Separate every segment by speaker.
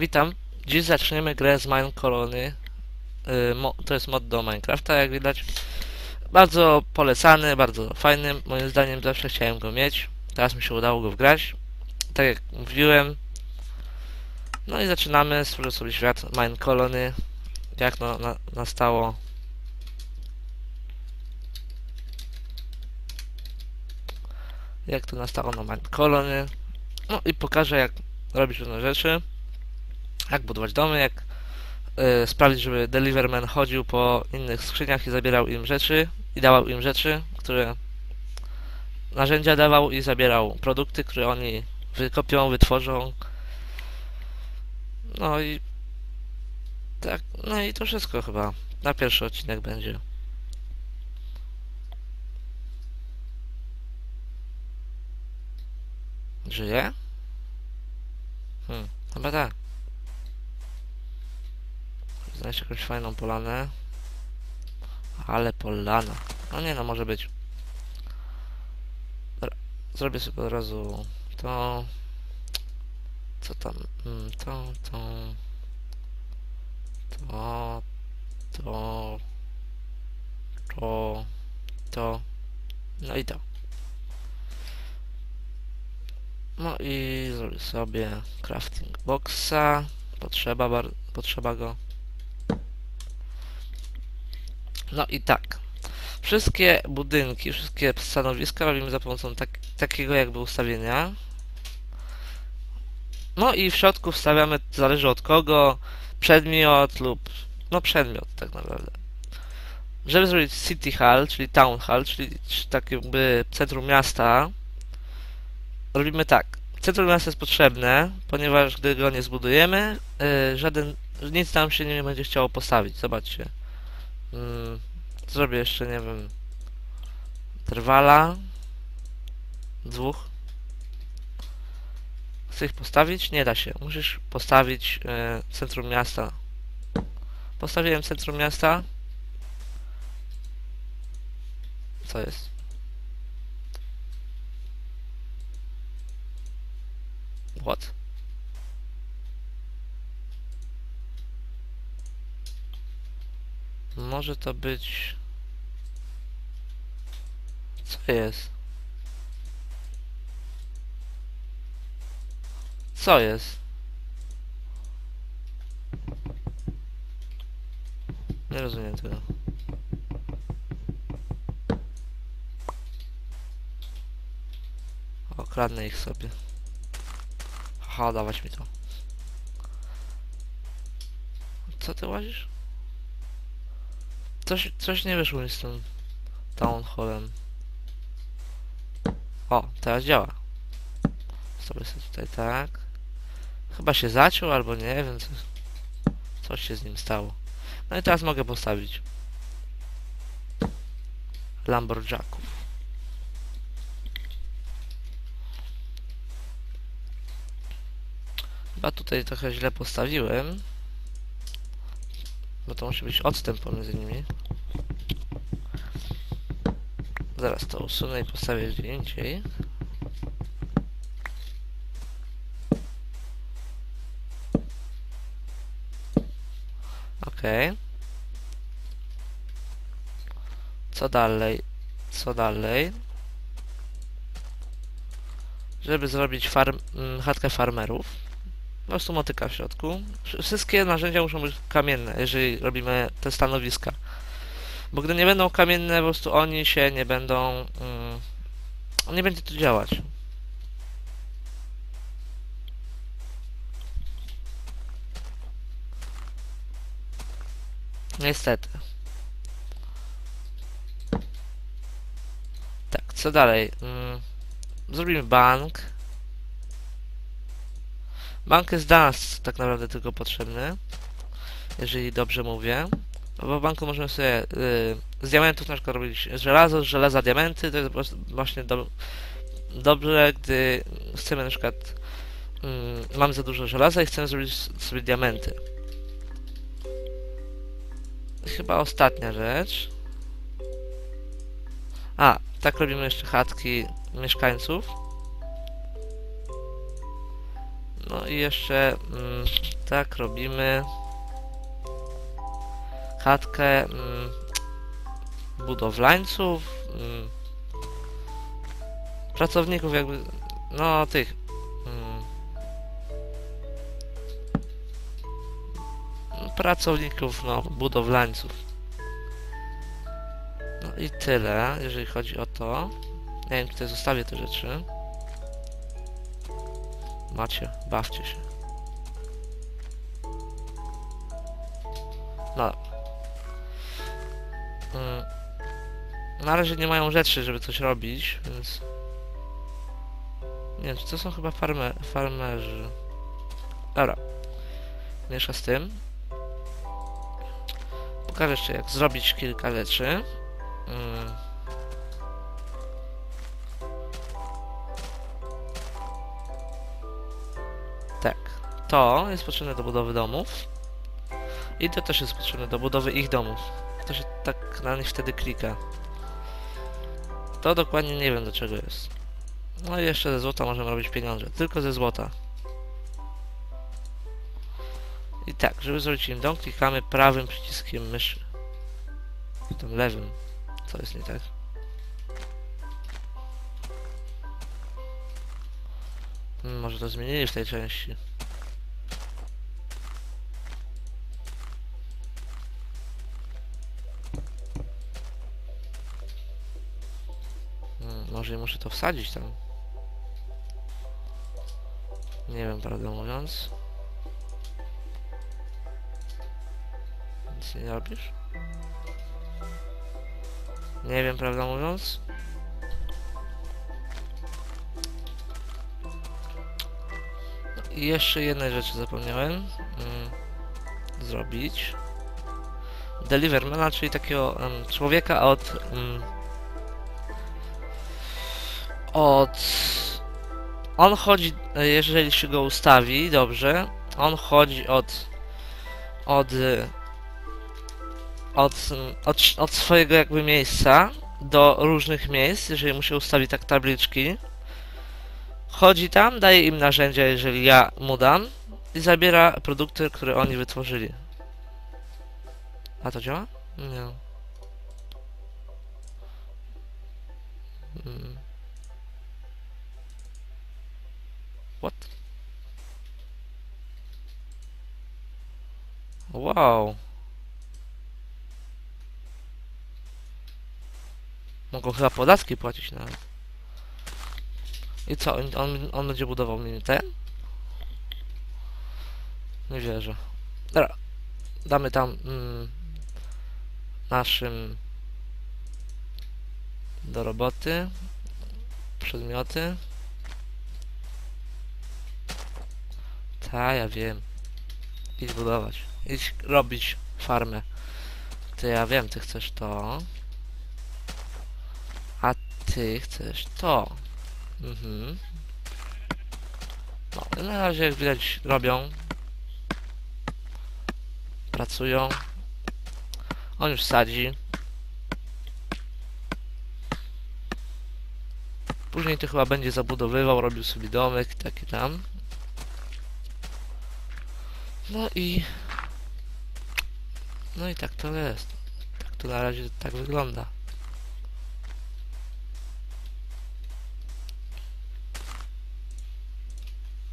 Speaker 1: Witam. Dziś zaczniemy grę z Mine Colony. Y, to jest mod do Minecrafta, jak widać. Bardzo polecany, bardzo fajny. Moim zdaniem zawsze chciałem go mieć. Teraz mi się udało go wgrać. Tak jak mówiłem. No i zaczynamy. Stworzę sobie świat Mine Colony. Jak no, na, nastało. Jak to nastało na Mine Colony. No i pokażę jak robić różne rzeczy jak budować domy, jak y, sprawić, żeby Deliverman chodził po innych skrzyniach i zabierał im rzeczy i dawał im rzeczy, które narzędzia dawał i zabierał produkty, które oni wykopią, wytworzą. No i tak, no i to wszystko chyba na pierwszy odcinek będzie. Żyje? Hmm, chyba tak. Jakąś fajną polanę. Ale polana. No nie no, może być. Zrobię sobie od razu to. Co tam? Mm, To, to. To. To. To. To. No i to. No i zrobię sobie crafting boxa. Potrzeba, potrzeba go. No i tak. Wszystkie budynki, wszystkie stanowiska robimy za pomocą tak, takiego jakby ustawienia. No i w środku wstawiamy, zależy od kogo, przedmiot lub, no przedmiot tak naprawdę. Żeby zrobić City Hall, czyli Town Hall, czyli tak jakby centrum miasta, robimy tak. Centrum miasta jest potrzebne, ponieważ gdy go nie zbudujemy, yy, żaden, nic tam się nie będzie chciało postawić. Zobaczcie. Mm, zrobię jeszcze, nie wiem, trwala. Dwóch. Chcę ich postawić? Nie da się. Musisz postawić e, centrum miasta. Postawiłem centrum miasta. Co jest? What? Może to być... Co jest? Co jest? Nie rozumiem tego. Okradnę ich sobie. Aha, dawać mi to. Co ty łazisz? Coś, coś nie wyszło mi z tym Town Hallem. O, teraz działa. Sobie sobie tutaj tak. Chyba się zaciął, albo nie wiem, co, coś się z nim stało. No i teraz mogę postawić Lumberjacków. Chyba tutaj trochę źle postawiłem. Bo to musi być odstęp pomiędzy nimi. Zaraz to usunę i postawię gdzie indziej. Co dalej? Co dalej? Żeby zrobić farm, mm, chatkę farmerów. Po prostu motyka w środku. Wsz- Wszystkie narzędzia muszą być kamienne, jeżeli robimy te stanowiska. Bo gdy nie będą kamienne, po prostu oni się nie będą... Mm, nie będzie to działać. Niestety. Tak, co dalej? Mm, zrobimy bank. Bank jest dla nas tak naprawdę tylko potrzebny, jeżeli dobrze mówię. No w banku możemy sobie y, z diamentów na przykład robić żelazo, z żelaza diamenty, to jest właśnie do, dobrze, gdy chcemy na przykład mm, mamy za dużo żelaza i chcemy zrobić sobie diamenty. Chyba ostatnia rzecz. A, tak robimy jeszcze chatki mieszkańców. No i jeszcze mm, tak robimy chatkę mm, budowlańców, mm, pracowników jakby, no tych mm, pracowników, no budowlańców. No i tyle, jeżeli chodzi o to. Nie wiem, tutaj zostawię te rzeczy. Macie, bawcie się. Na razie nie mają rzeczy, żeby coś robić, więc... Nie wiem, to są chyba farme, farmerzy. Dobra. Miesza z tym. Pokażę jeszcze, jak zrobić kilka rzeczy. Mm. Tak. To jest potrzebne do budowy domów. I to też jest potrzebne do budowy ich domów. To się tak na nich wtedy klika. To dokładnie nie wiem do czego jest. No i jeszcze ze złota możemy robić pieniądze. Tylko ze złota. I tak, żeby zrobić im dom, klikamy prawym przyciskiem myszy. Tym lewym. Co jest nie tak? Hmm, może to zmienili w tej części. Może muszę to wsadzić tam. Nie wiem, prawdę mówiąc. Nic nie robisz? Nie wiem, prawdę mówiąc. No I jeszcze jednej rzeczy zapomniałem mm, zrobić. Delivermana, czyli takiego um, człowieka od um, od on chodzi, jeżeli się go ustawi, dobrze, on chodzi od od od, od, od swojego jakby miejsca do różnych miejsc, jeżeli mu się ustawi tak tabliczki. Chodzi tam, daje im narzędzia, jeżeli ja mu dam i zabiera produkty, które oni wytworzyli. A to działa? Nie. Hmm. What? Wow. Mogą chyba podatki płacić nawet. I co, on, on, on będzie budował mi ten? Nie wierzę. Dobra, damy tam mm, naszym do roboty przedmioty. Ta, ja wiem. Idź budować. Idź robić farmę. Ty, ja wiem, ty chcesz to ty chcesz to. Mhm. No, na razie jak widać robią. Pracują. On już sadzi. Później to chyba będzie zabudowywał, robił sobie domek, taki tam. No i... No i tak to jest. Tak to na razie tak wygląda.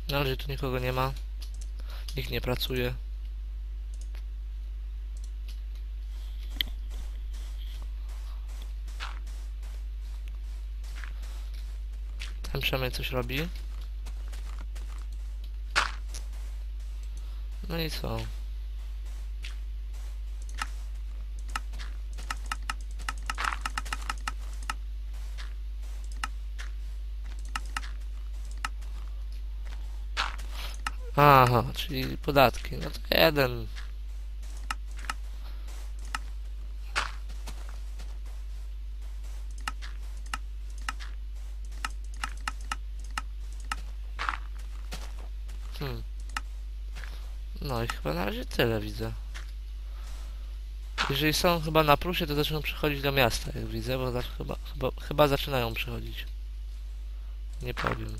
Speaker 1: Na razie tu nikogo nie ma. Nikt nie pracuje. Ten przynajmniej coś robi. No i co? Aha, czyli podatki. No to jeden. Hmm. No i chyba na razie tyle widzę. Jeżeli są chyba na plusie, to zaczną przychodzić do miasta, jak widzę, bo chyba, chyba, chyba zaczynają przychodzić. Nie powiem.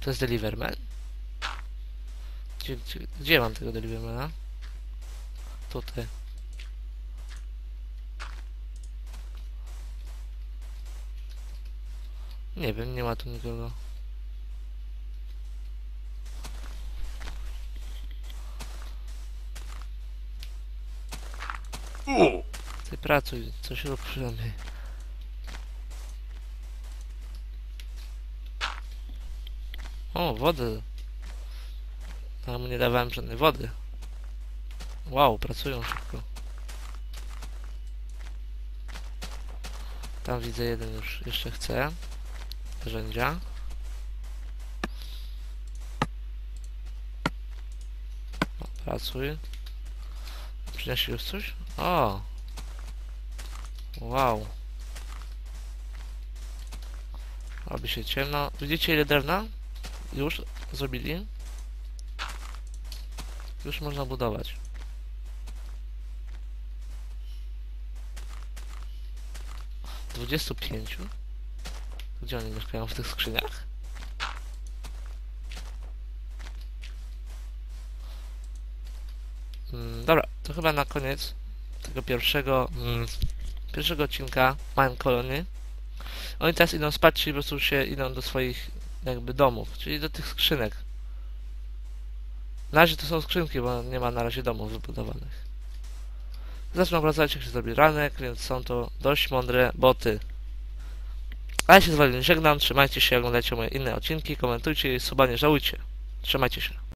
Speaker 1: To jest Deliverman? Gdzie, gdzie, gdzie mam tego Delivermana? Tutaj. Nie wiem, nie ma tu nikogo. Ty pracuj, coś rób przynajmniej. O, wody. Mu nie dawałem żadnej wody. Wow, pracują szybko. Tam widzę jeden już jeszcze chce. Narzędzia. Pracuj. Przyniesie już coś? O! Wow. Robi się ciemno. Widzicie ile drewna? Już zrobili? Już można budować. Dwudziestu pięciu? Gdzie oni mieszkają? W tych skrzyniach? Mm, dobra, to chyba na koniec tego pierwszego mm, pierwszego odcinka Mine Colony. Oni teraz idą spać, czyli po prostu się idą do swoich jakby domów, czyli do tych skrzynek. Na razie to są skrzynki, bo nie ma na razie domów wybudowanych. Zaczną obracaać, jak się zrobi ranek, więc są to dość mądre boty. A ja się z wami żegnam, trzymajcie się, oglądajcie moje inne odcinki, komentujcie i suba nie żałujcie. Trzymajcie się.